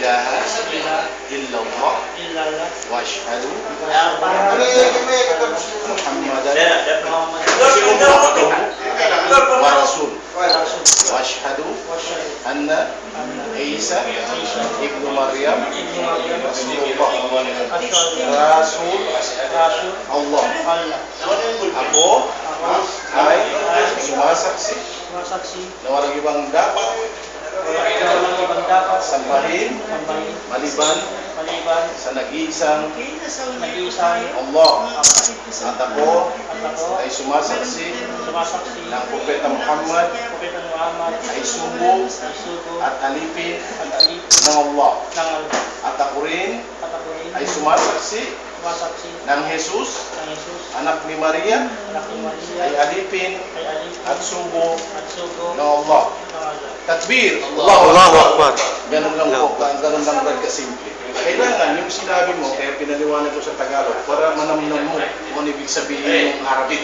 إله إلا الله. وأشهد محمدا ورسول وأشهد أن عيسى ابن مريم رسول الله. رسول الله Aku Hai Semua saksi Semua saksi Lawar lagi bang Dapat dapat sambahin maliban maliban. sa nag-iisang nag-iisang Allah. at ako ay sumasaksi ng Propeta Muhammad. Ay subo at alipin ng Allah. at ako rin ay sumasaksi ng Jesus. anak ni Maria ay alipin at subo ng Allah Allah Takbir! Allahu Akbar. Ganun lang po, ganun lang talaga kasimple. Kailangan yung sinabi mo, kaya pinaliwanag ko sa Tagalog, para manamnam mo kung ano ibig sabihin ng Arabic.